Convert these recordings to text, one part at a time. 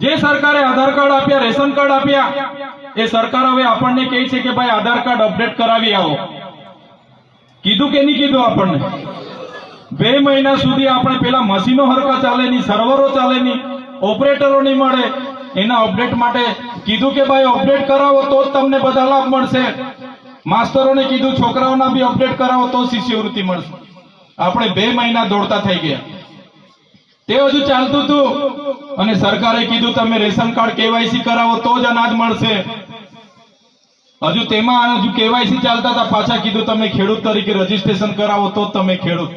જે સરકારે આધાર કાર્ડ આપ્યા, રેશન કાર્ડ આપ્યા, એ સરકાર હવે આપણને કહે છે કે ભાઈ આધાર કાર્ડ અપડેટ કરાવી આવો. કીધું કે નહીં કીધું આપણને? બે મહિના સુધી આપણે પેલા મશીનો હરકા ચાલે નહીં સર્વરો ચાલે નહીં ઓપરેટરો નહીં મળે. એના અપડેટ માટે કીધું કે ભાઈ અપડેટ કરાવો તો જ તમને બધા લાભ મળશે. માસ્તરોને કીધું, છોકરાઓના બી અપડેટ કરાવો તો શિષ્યવૃત્તિ મળશે. આપણે બે મહિના દોડતા થઈ ગયા. તે હજુ ચાલતું હતું. અને સરકારે કીધું, તમે રેશન કાર્ડ કેવાયસી કરાવો, તો જ અનાજ મળશે. હજુ તેમાં હજુ કેવાયસી ચાલતા હતા. પાછા કીધું, તમે ખેડૂત તરીકે રજીસ્ટ્રેશન કરાવો, તો તમે ખેડૂત.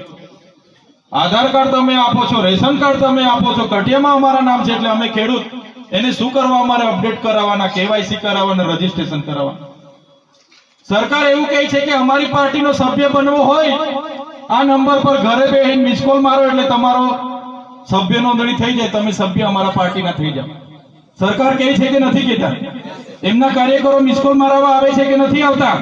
આધાર કાર્ડ તમે આપો છો, રેશન કાર્ડ તમે આપો છો. કટિયામાં અમારા નામ છે એટલે અમે ખેડૂત. એને શું કરવા અમારે અપડેટ કરાવવાના? કેવાયસી કરાવવાના રજીસ્ટ્રેશન કરાવવાના. સરકાર એવું કહે છે કે અમારી પાર્ટીનો સભ્ય બનવો હોય. આ નંબર પર ઘરે બેહીને મિસ કોલ મારો એટલે તમારો સભ્ય નોંધણી થઈ જાય, તમે સભ્ય અમારા પાર્ટીના થઈ જાઓ. સરકાર કહે છે કે નથી કહેતા? એમના કાર્યકરો મિસકોલ મારવા આવે છે કે નથી આવતા?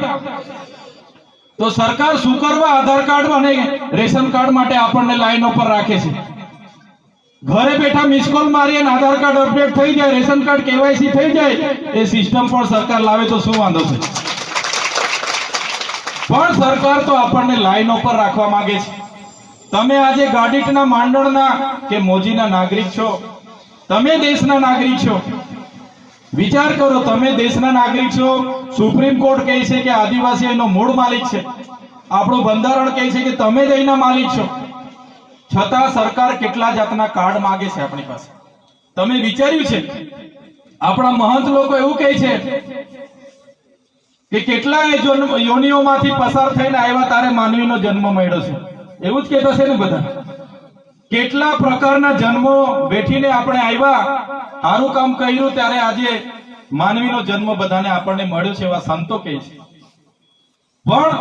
તો સરકાર શું કરવા આધાર કાર્ડ અને રેશન કાર્ડ માટે આપણને લાઈનો પર રાખે છે? ઘરે બેઠા મિસકોલ મારી અને આધાર કાર્ડ અપડેટ થઈ જાય, રેશન કાર્ડ કેવાયસી થઈ જાય, એ સિસ્ટમ પણ સરકાર લાવે તો શું વાંધો છે? પણ સરકાર તો આપણને લાઈનો પર રાખવા માંગે છે. તમે આજે ગાડીટના માંડળના કે મોજીના નાગરિક છો? તમે દેશના નાગરિક છો. વિચાર કરો, તમે દેશના નાગરિક છો. સુપ્રીમ કોર્ટ કહે છે કે આદિવાસી એનો મૂળ માલિક છે. આપણું બંધારણ કહે છે કે તમે જ એના માલિક છો. છતાં સરકાર કેટલા જાતના કાર્ડ માંગે છે આપણી પાસે? તમે વિચાર્યું છે? આપણા મહંત લોકો એવું કહે છે કે કેટલાય યોનિઓમાંથી પસાર થઈને આવ્યા, તારે માનવીનો જન્મ મળ્યો છે. એવું જ કહેતા છે ને બધા. કેટલા પ્રકારના જન્મો બેઠીને આપણે આવ્યા? સારું કામ કર્યું ત્યારે આજે માનવીનો જન્મ બધાને આપણને મળ્યો છે એવા સંતો કહે છે. પણ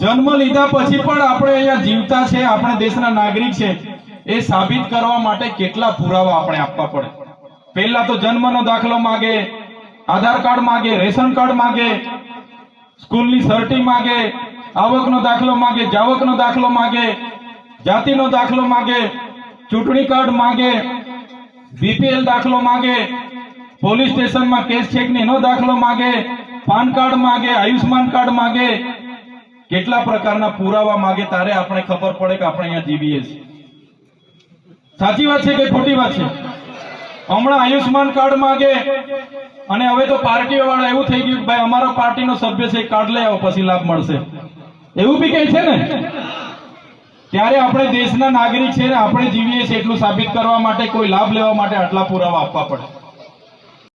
જન્મ લીધા પછી પણ આપણે અહીંયા જીવતા છે, આપણે દેશના નાગરિક છે. એ સાબિત કરવા માટે કેટલા પુરાવા આપણે આપવા પડે. પહેલા તો જન્મનો દાખલો માગે, આધાર કાર્ડ માગે, રેશન કાર્ડ માગે, સ્કૂલની સર્ટી માગે આવકનો દાખલો માગે, જાવકનો દાખલો માગે, જાતિનો દાખલો માગે, ચૂંટણી કાર્ડ માગે, બીપીએલ દાખલો માગે, પોલીસ સ્ટેશનમાં કેસ ચેકની નો દાખલો માગે, પાન કાર્ડ માગે આયુષ્માન કાર્ડ માગે, કેટલા પ્રકારના પુરાવા માગે તારે આપણે ખબર પડે કે આપણે અહીંયા જીવીએ છીએ. સાચી વાત છે કે ખોટી વાત છે? હમણાં આયુષ્માન કાર્ડ માગે અને હવે તો પાર્ટીઓ વાળા એવું થઈ ગયું ભાઈ અમારા પાર્ટીનો સભ્ય છે કાર્ડ લઈ આવો, પછી લાભ મળશે. એવું બી કહે છે ને? ત્યારે આપણે દેશના નાગરિક છે ને, આપણે જીવીએ છીએ એટલું સાબિત કરવા માટે કોઈ લાભ લેવા માટે આટલા પુરાવા આપવા પડે.